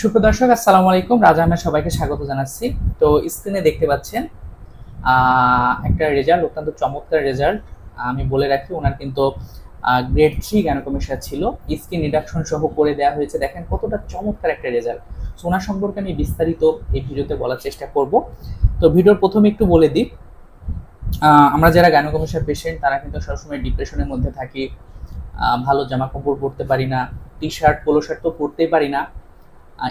সুপ্রদর্শক আসসালামু আলাইকুম। রাজা আহমেদ সবাইকে স্বাগত জানাচ্ছি। তো স্ক্রিনে দেখতে পাচ্ছেন একটা রেজাল্ট অত্যন্ত চমৎকার রেজাল্ট আমি বলে রাখি, ওনার কিন্তু গ্রেড থ্রি গ্যানোকমিশা ছিল। স্কিন রিডাকশন সহ করে দেওয়া হয়েছে। দেখেন কতটা চমৎকার একটা রেজাল্ট সো ওনার সম্পর্কে আমি বিস্তারিত এই ভিডিওতে বলার চেষ্টা করব। তো ভিডিওর প্রথমে একটু বলে দিই আমরা যারা গ্যানোকমিশার পেশেন্ট তারা কিন্তু সবসময় ডিপ্রেশনের মধ্যে থাকি। ভালো জামা কাপড় পরতে পারি না টি শার্ট পোলো শার্ট তো পরতেই পারি না।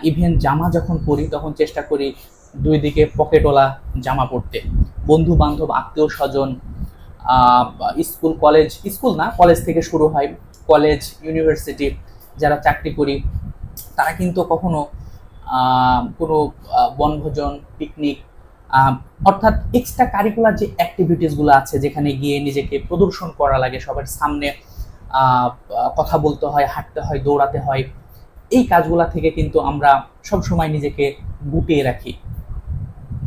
ইভেন জামা যখন পরি, তখন চেষ্টা করি দুই দিকে পকেটওয়ালা জামা পরতে। বন্ধু বান্ধব আত্মীয় স্বজন স্কুল, কলেজ, স্কুল না, কলেজ থেকে শুরু হয়। কলেজ, ইউনিভার্সিটি যারা চাকরি করি, তারা কিন্তু কখনো কোনো বনভোজন পিকনিক অর্থাৎ এক্সট্রা কারিকুলার যে অ্যাক্টিভিটিসগুলো আছে, যেখানে গিয়ে নিজেকে প্রদর্শন করা লাগে, সবার সামনে কথা বলতে হয়, হাঁটতে হয়, দৌড়াতে হয় এই কাজগুলা থেকে কিন্তু আমরা সব সময় নিজেকে গুটিয়ে রাখি।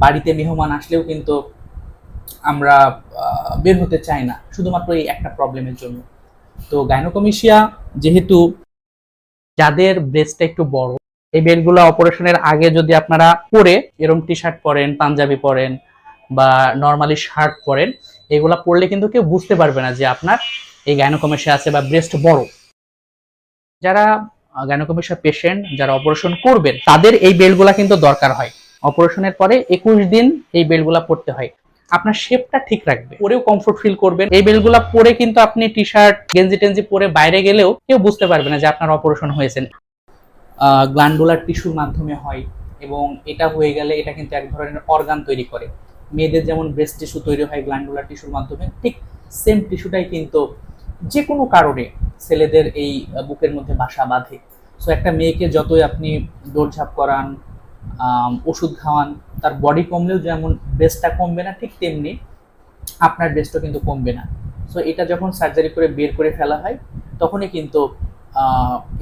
বাড়িতে মেহমান আসলেও কিন্তু আমরা বের হতে চাই না, শুধুমাত্র এই একটা প্রবলেমের জন্য। তো গাইনোকমিশিয়া যেহেতু যাদের ব্রেস্টটা একটু বড়, এই বেলগুলো অপারেশনের আগে যদি আপনারা পরে এরকম টি শার্ট পরেন, পাঞ্জাবি পরেন বা নর্মালি শার্ট পরেন, এগুলা পরলে কিন্তু কেউ বুঝতে পারবে না যে আপনার এই গাইনোকমিশিয়া আছে বা ব্রেস্ট বড়। যারা গাইনোকমিশিয়া পেশেন্ট যারা অপারেশন করবেন, তাদের এই বেলগুলা কিন্তু দরকার হয়। অপারেশনের পরে একুশ দিন এই বেলগুলা পড়তে হয়। আপনার শেপটা ঠিক রাখবে। পরেও কমফোর্ট ফিল করবেন। এই বেলগুলা পরে কিন্তু আপনি টি শার্ট গেঞ্জি টেঞ্জি পরে বাইরে গেলেও কেউ বুঝতে পারবে না যে আপনার অপারেশন হয়েছে। গ্ল্যান্ডুলার টিস্যুর মাধ্যমে হয় এবং এটা হয়ে গেলে এটা কিন্তু এক ধরনের অর্গান তৈরি করে। মেয়েদের যেমন ব্রেস্ট টিস্যু তৈরি হয় গ্ল্যান্ডুলার টিস্যুর মাধ্যমে, ঠিক সেম টিস্যুটাই কিন্তু যে কোনো কারণে ছেলেদের এই বুকের মধ্যে বাসা বাঁধে। সো একটা মেয়েকে যতই আপনি দৌড়ঝাঁপ করান ওষুধ খাওয়ান, তার বডি কমলেও যেমন ব্রেস্টটা কমবে না, ঠিক তেমনি আপনার ব্রেস্টও কিন্তু কমবে না। সো এটা যখন সার্জারি করে বের করে ফেলা হয়, তখনই কিন্তু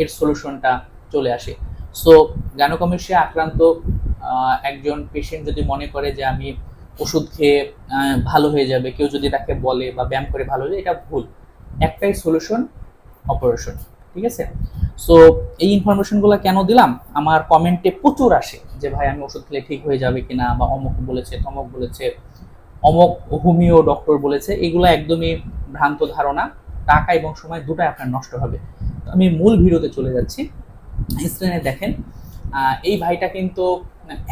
এর সলিউশনটা চলে আসে। সো গ্যানোকমিশিয়া আক্রান্ত একজন পেশেন্ট যদি মনে করে যে আমি ওষুধ খেয়ে ভালো হয়ে যাবে, কেউ যদি তাকে বলে বা ব্যায়াম করে ভালো হয়ে এটা ভুল। একটাই সলিউশন অপারেশন ঠিক আছে? সো এই ইনফরমেশনগুলো কেন দিলাম? আমার কমেন্টে প্রচুর আসে যে, ভাই, আমি ওষুধ খেলে ঠিক হয়ে যাবে কিনা? বা, অমুক বলেছে, তমক বলেছে, অমক হোমিও ডক্টর বলেছে। এগুলো একদমই ভ্রান্ত ধারণা। টাকা এবং সময় দুটাই আপনার নষ্ট হবে। তো আমি মূল ভিডিওতে চলে যাচ্ছি। স্ক্রিনে দেখেন এই ভাইটা কিন্তু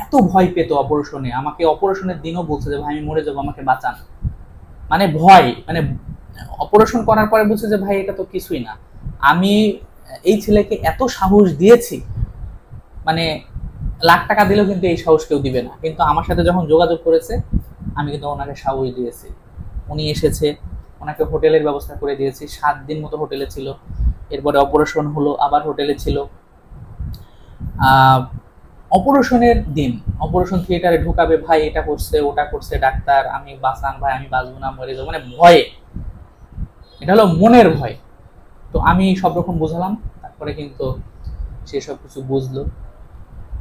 এত ভয় পেত অপারেশনে আমাকে অপারেশনের দিনও বলছে যে, ভাই, আমি মরে যাব, আমাকে বাঁচান। মানে ভয় মানে অপারেশন করার পরে বলছে যে, ভাই, এটা তো কিছুই না। আমি এই ছেলেকে এত সাহস দিয়েছি মানে লাখ টাকা দিলেও কিন্তু এই সাহস কেউ দিবে না। কিন্তু আমার সাথে যখন যোগাযোগ করেছে, আমি কিন্তু ওনাকে সাহস দিয়েছি। উনি এসেছে, ওনাকে হোটেলের ব্যবস্থা করে দিয়েছি। সাত দিন মতো হোটেলে ছিল। এরপরে অপারেশন হলো, আবার হোটেলে ছিল। অপারেশনের দিন, অপারেশন থিয়েটারে ঢুকাবে, ভাই, এটা করছে, ওটা করছে, ডাক্তার, আমি বাঁচান, ভাই, আমি বাঁচবো না, মরে যাব। মানে ভয়ে। এটা হলো মনের ভয়। তো আমি সব রকম বোঝালাম, তারপরে কিন্তু সে সব কিছু বুঝলো।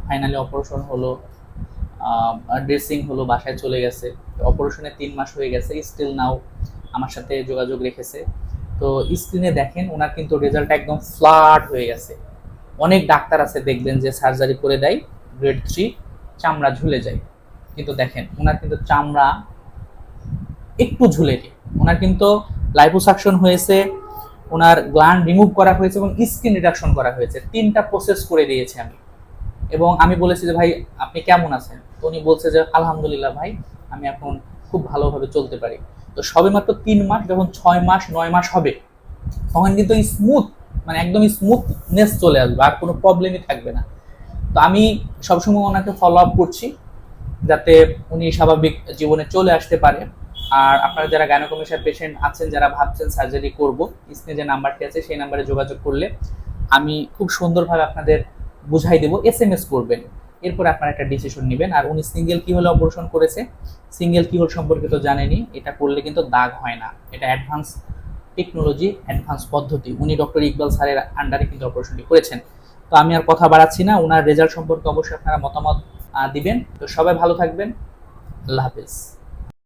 ফাইনালি অপারেশন হলো ড্রেসিং হলো, বাসায় চলে গেছে। অপারেশনে তিন মাস হয়ে গেছে স্টিল নাও আমার সাথে যোগাযোগ রেখেছে। তো স্ক্রিনে দেখেন, ওনার কিন্তু রেজাল্ট একদম ফ্লাট হয়ে গেছে। অনেক ডাক্তার আছে, দেখবেন যে সার্জারি করে দেয় গ্রেড থ্রি চামড়া ঝুলে যায়। কিন্তু দেখেন, ওনার কিন্তু চামড়া একটু ঝুলে নেই ওনার কিন্তু লাইপোসাকশন হয়েছে, ওনার গ্ল্যান্ড রিমুভ করা হয়েছে এবং স্কিন রিডাকশন করা হয়েছে। তিনটা প্রসেস করে দিয়েছি আমি। এবং আমি বলেছি যে, ভাই, আপনি কেমন আছেন? তো উনি বলছে যে, আলহামদুলিল্লাহ ভাই, আমি এখন খুব ভালোভাবে চলতে পারি। তো সবে মাত্র তিন মাস, যখন ছয় মাস, নয় মাস হবে, তখন কিন্তু স্মুথ মানে একদম স্মুথনেস চলে আসবে, আর কোনো প্রবলেমই থাকবে না। তো আমি সবসময় ওনাকে ফলো আপ করছি, যাতে উনি স্বাভাবিক জীবনে চলে আসতে পারে। আর আপনারা যারা গাইনোকমিশার পেশেন্ট আছেন, যারা ভাবছেন সার্জারি করব, স্ক্রিনে যে নাম্বারটি আছে, সেই নাম্বারে যোগাযোগ করলে আমি খুব সুন্দরভাবে আপনাদের বুঝাই দেবো এস এম এস করবেন। এরপর আপনারা একটা ডিসিশন নেবেন। আর উনি সিঙ্গেল কি হলে অপারেশন করেছে? সিঙ্গেল কি হল সম্পর্কে তো জানেনি। এটা করলে কিন্তু দাগ হয় না। এটা অ্যাডভান্স টেকনোলজি অ্যাডভান্স পদ্ধতি। উনি ডক্টর ইকবাল স্যারের আন্ডারে কিন্তু অপারেশনটি করেছেন। তো আমি আর কথা বাড়াচ্ছি না। ওনার রেজাল্ট সম্পর্কে অবশ্যই আপনারা মতামত দিবেন। তো সবাই ভালো থাকবেন। আল্লাহ হাফেজ।